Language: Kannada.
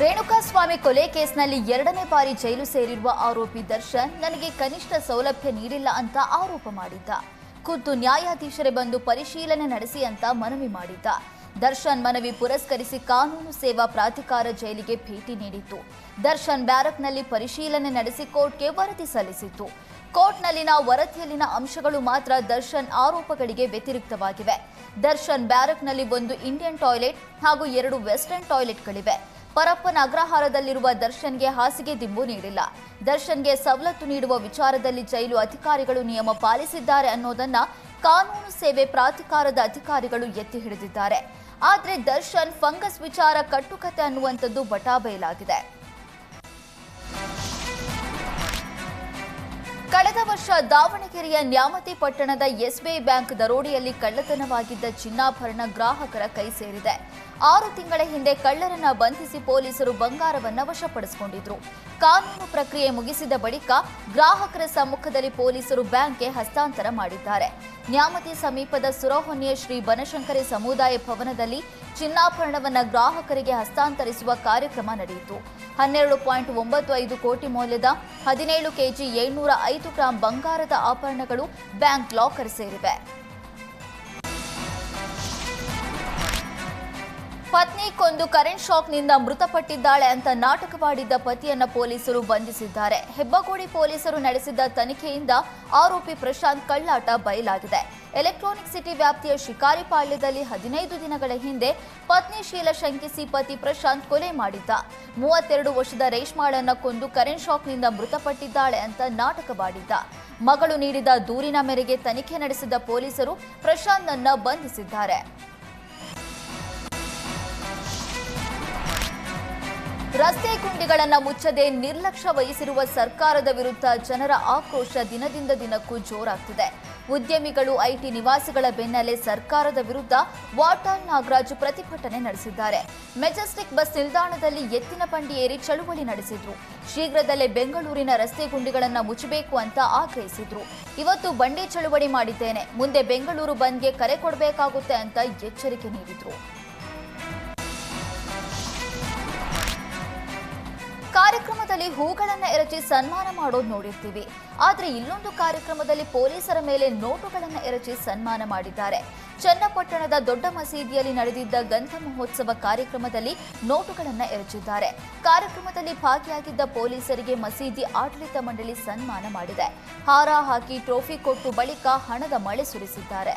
ರೇಣುಕಾಸ್ವಾಮಿ ಕೊಲೆ ಕೇಸ್ನಲ್ಲಿ ಎರಡನೇ ಬಾರಿ ಜೈಲು ಸೇರಿರುವ ಆರೋಪಿ ದರ್ಶನ್ ನನಗೆ ಕನಿಷ್ಠ ಸೌಲಭ್ಯ ನೀಡಿಲ್ಲ ಅಂತ ಆರೋಪ ಮಾಡಿದ್ದ. ಖುದ್ದು ನ್ಯಾಯಾಧೀಶರೇ ಬಂದು ಪರಿಶೀಲನೆ ನಡೆಸಿ ಅಂತ ಮನವಿ ಮಾಡಿದ್ದ. ದರ್ಶನ್ ಮನವಿ ಪುರಸ್ಕರಿಸಿ ಕಾನೂನು ಸೇವಾ ಪ್ರಾಧಿಕಾರ ಜೈಲಿಗೆ ಭೇಟಿ ನೀಡಿತು ದರ್ಶನ್ ಬ್ಯಾರಕ್ನಲ್ಲಿ ಪರಿಶೀಲನೆ ನಡೆಸಿ ಕೋರ್ಟ್ಗೆ ವರದಿ ಸಲ್ಲಿಸಿತು ಕೋರ್ಟ್ನಲ್ಲಿನ ವರದಿಯಲ್ಲಿನ ಅಂಶಗಳು ಮಾತ್ರ ದರ್ಶನ್ ಆರೋಪಗಳಿಗೆ ವ್ಯತಿರಿಕ್ತವಾಗಿವೆ. ದರ್ಶನ್ ಬ್ಯಾರಕ್ನಲ್ಲಿ ಒಂದು ಇಂಡಿಯನ್ ಟಾಯ್ಲೆಟ್ ಹಾಗೂ ಎರಡು ವೆಸ್ಟರ್ನ್ ಟಾಯ್ಲೆಟ್ಗಳಿವೆ. ಪರಪ್ಪನ ಅಗ್ರಹಾರದಲ್ಲಿರುವ ದರ್ಶನ್ಗೆ ಹಾಸಿಗೆ ದಿಂಬು ನೀಡಿಲ್ಲ. ದರ್ಶನ್ಗೆ ಸವಲತ್ತು ನೀಡುವ ವಿಚಾರದಲ್ಲಿ ಜೈಲು ಅಧಿಕಾರಿಗಳು ನಿಯಮ ಪಾಲಿಸಿದ್ದಾರೆ ಅನ್ನೋದನ್ನ ಕಾನೂನು ಸೇವೆ ಪ್ರಾಧಿಕಾರದ ಅಧಿಕಾರಿಗಳು ಎತ್ತಿ ಹಿಡಿದಿದ್ದಾರೆ. ಆದರೆ ದರ್ಶನ್ ಫಂಗಸ್ ವಿಚಾರ ಕಟ್ಟುಕತೆ ಅನ್ನುವಂಥದ್ದು ಬಟಾಬಯಲಾಗಿದೆ. ಕಳೆದ ವರ್ಷ ದಾವಣಗೆರೆಯ ನ್ಯಾಮತಿ ಪಟ್ಟಣದ ಎಸ್ಬಿಐ ಬ್ಯಾಂಕ್ ದರೋಡೆಯಲ್ಲಿ ಕಳ್ಳತನವಾಗಿದ್ದ ಚಿನ್ನಾಭರಣ ಗ್ರಾಹಕರ ಕೈ ಸೇರಿದೆ. ಆರು ತಿಂಗಳ ಹಿಂದೆ ಕಳ್ಳರನ್ನ ಬಂಧಿಸಿ ಪೊಲೀಸರು ಬಂಗಾರವನ್ನ ವಶಪಡಿಸಿಕೊಂಡಿದ್ರು. ಕಾನೂನು ಪ್ರಕ್ರಿಯೆ ಮುಗಿಸಿದ ಬಳಿಕ ಗ್ರಾಹಕರ ಸಮ್ಮುಖದಲ್ಲಿ ಪೊಲೀಸರು ಬ್ಯಾಂಕ್ಗೆ ಹಸ್ತಾಂತರ ಮಾಡಿದ್ದಾರೆ. ನ್ಯಾಮತಿ ಸಮೀಪದ ಸುರಹೊನ್ನೆಯ ಶ್ರೀ ಬನಶಂಕರಿ ಸಮುದಾಯ ಭವನದಲ್ಲಿ ಚಿನ್ನಾಭರಣವನ್ನ ಗ್ರಾಹಕರಿಗೆ ಹಸ್ತಾಂತರಿಸುವ ಕಾರ್ಯಕ್ರಮ ನಡೆಯಿತು. ಹನ್ನೆರಡು ಪಾಯಿಂಟ್ ಒಂಬತ್ತು ಐದು ಕೋಟಿ ಮೌಲ್ಯದ ಹದಿನೇಳು ಕೆಜಿ ಏಳ್ನೂರ ಐದು ಗ್ರಾಂ ಬಂಗಾರದ ಆಭರಣಗಳು ಬ್ಯಾಂಕ್ ಲಾಕರ್ ಸೇರಿವೆ. ಪತ್ನಿ ಕೊಂದು ಕರೆಂಟ್ ಶಾಕ್ನಿಂದ ಮೃತಪಟ್ಟಿದ್ದಾಳೆ ಅಂತ ನಾಟಕವಾಡಿದ್ದ ಪತಿಯನ್ನ ಪೊಲೀಸರು ಬಂಧಿಸಿದ್ದಾರೆ. ಹೆಬ್ಬಗೋಡಿ ಪೊಲೀಸರು ನಡೆಸಿದ ತನಿಖೆಯಿಂದ ಆರೋಪಿ ಪ್ರಶಾಂತ್ ಕಳ್ಳಾಟ ಬಯಲಾಗಿದೆ. ಎಲೆಕ್ಟ್ರಾನಿಕ್ ಸಿಟಿ ವ್ಯಾಪ್ತಿಯ ಶಿಕಾರಿಪಾಳ್ಯದಲ್ಲಿ ಹದಿನೈದು ದಿನಗಳ ಹಿಂದೆ ಪತ್ನಿ ಶೀಲ ಶಂಕಿಸಿ ಪತಿ ಪ್ರಶಾಂತ್ ಕೊಲೆ ಮಾಡಿದ್ದ. ಮೂವತ್ತೆರಡು ವರ್ಷದ ರೇಷ್ಮಾಳನ್ನ ಕೊಂದು ಕರೆಂಟ್ ಶಾಕ್ನಿಂದ ಮೃತಪಟ್ಟಿದ್ದಾಳೆ ಅಂತ ನಾಟಕವಾಡಿದ್ದ. ಮಗಳು ನೀಡಿದ ದೂರಿನ ಮೇರೆಗೆ ತನಿಖೆ ನಡೆಸಿದ ಪೊಲೀಸರು ಪ್ರಶಾಂತ್ನನ್ನ ಬಂಧಿಸಿದ್ದಾರೆ. ರಸ್ತೆ ಗುಂಡಿಗಳನ್ನು ಮುಚ್ಚದೆ ನಿರ್ಲಕ್ಷ್ಯ ವಹಿಸಿರುವ ಸರ್ಕಾರದ ವಿರುದ್ಧ ಜನರ ಆಕ್ರೋಶ ದಿನದಿಂದ ದಿನಕ್ಕೂ ಜೋರಾಗ್ತಿದೆ. ಉದ್ಯಮಿಗಳು, ಐಟಿ ನಿವಾಸಿಗಳ ಬೆನ್ನಲ್ಲೇ ಸರ್ಕಾರದ ವಿರುದ್ಧ ವಾಟಾಳ್ ನಾಗರಾಜ್ ಪ್ರತಿಭಟನೆ ನಡೆಸಿದ್ದಾರೆ. ಮೆಜೆಸ್ಟಿಕ್ ಬಸ್ ನಿಲ್ದಾಣದಲ್ಲಿ ಎತ್ತಿನ ಬಂಡಿ ಏರಿ ಚಳುವಳಿ ನಡೆಸಿದ್ರು. ಶೀಘ್ರದಲ್ಲೇ ಬೆಂಗಳೂರಿನ ರಸ್ತೆ ಗುಂಡಿಗಳನ್ನು ಮುಚ್ಚಬೇಕು ಅಂತ ಆಗ್ರಹಿಸಿದ್ರು. ಇವತ್ತು ಬಂಡಿ ಚಳುವಳಿ ಮಾಡಿದ್ದೇನೆ. ಮುಂದೆ ಬೆಂಗಳೂರು ಬಂದ್ಗೆ ಕರೆ ಕೊಡಬೇಕಾಗುತ್ತೆ ಅಂತ ಎಚ್ಚರಿಕೆ ನೀಡಿದ್ರು. ಕಾರ್ಯಕ್ರಮದಲ್ಲಿ ಹೂಗಳನ್ನ ಎರಚಿ ಸನ್ಮಾನ ಮಾಡೋದು ನೋಡಿರ್ತೀವಿ. ಆದ್ರೆ ಇಲ್ಲೊಂದು ಕಾರ್ಯಕ್ರಮದಲ್ಲಿ ಪೊಲೀಸರ ಮೇಲೆ ನೋಟುಗಳನ್ನ ಎರಚಿ ಸನ್ಮಾನ ಮಾಡಿದ್ದಾರೆ. ಚನ್ನಪಟ್ಟಣದ ದೊಡ್ಡ ಮಸೀದಿಯಲ್ಲಿ ನಡೆದಿದ್ದ ಗಂಧ ಮಹೋತ್ಸವ ಕಾರ್ಯಕ್ರಮದಲ್ಲಿ ನೋಟುಗಳನ್ನ ಎರಚಿದ್ದಾರೆ. ಕಾರ್ಯಕ್ರಮದಲ್ಲಿ ಭಾಗಿಯಾಗಿದ್ದ ಪೊಲೀಸರಿಗೆ ಮಸೀದಿ ಆಡಳಿತ ಮಂಡಳಿ ಸನ್ಮಾನ ಮಾಡಿದೆ. ಹಾರ ಹಾಕಿ ಟ್ರೋಫಿ ಕೊಟ್ಟು ಬಳಿಕ ಹಣದ ಮಳೆ ಸುರಿಸಿದ್ದಾರೆ.